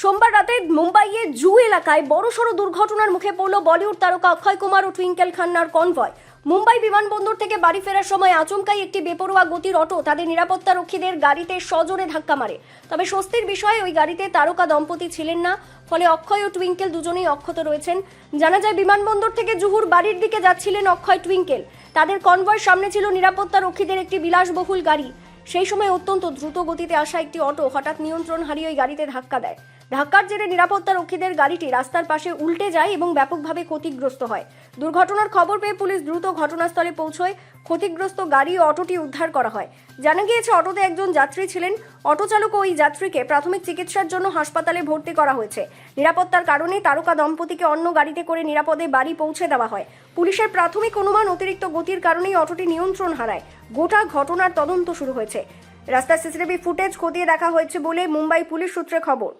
সোমবার রাতে মুম্বাইয়ের জু এলাকায় বড়সড় দুর্ঘটনার মুখে পড়ল বলিউড তারকা অক্ষয় কুমার ও টুইঙ্কেল খান্নার কনভয়। মুম্বাই বিমানবন্দর থেকে বাড়ি ফেরার সময় আচমকাই একটি বেপরোয়া গতির অটো তাদের নিরাপত্তা রক্ষীদের গাড়িতে সজোরে ধাক্কা মারে। তবে স্বস্তির বিষয়ে, ওই গাড়িতে তারকা দম্পতি ছিলেন না, ফলে অক্ষয় ও টুইঙ্কেল দুজনেই অক্ষত রয়েছেন। জানা যায়, বিমানবন্দর থেকে জুহুর বাড়ির দিকে যাচ্ছিলেন অক্ষয় টুইঙ্কেল। তাদের কনভয়ের সামনে ছিল নিরাপত্তা রক্ষীদের একটি বিলাসবহুল গাড়ি। সেই সময় অত্যন্ত দ্রুত গতিতে আসা একটি অটো হঠাৎ নিয়ন্ত্রণ হারিয়ে ওই গাড়িতে ধাক্কা দেয়। ধাক্কার জেরে নিরাপত্তা রক্ষীদের গাড়িটি রাস্তার পাশে উল্টে যায় এবং ব্যাপকভাবে ক্ষতিগ্রস্ত হয়। দুর্ঘটনার খবর পেয়ে পুলিশ দ্রুত ঘটনাস্থলে পৌঁছয়। ক্ষতিগ্রস্ত গাড়ি ও অটোটি উদ্ধার করা হয়। জানা গিয়েছে, অটোতে একজন যাত্রী ছিলেন। অটো চালক ওই যাত্রীকে প্রাথমিক চিকিৎসার জন্য হাসপাতালে ভর্তি করা হয়েছে। নিরাপত্তার কারণে তারকা দম্পতিকে অন্য গাড়িতে করে নিরাপদে বাড়ি পৌঁছে দেওয়া হয়। পুলিশের প্রাথমিক অনুমান অতিরিক্ত গতির কারণেই অটোটি নিয়ন্ত্রণ হারায়। গোটা ঘটনার তদন্ত শুরু হয়েছে। রাস্তার সিসিটিভি ফুটেজ খতিয়ে দেখা হয়েছে বলে মুম্বাই পুলিশ সূত্রে খবর।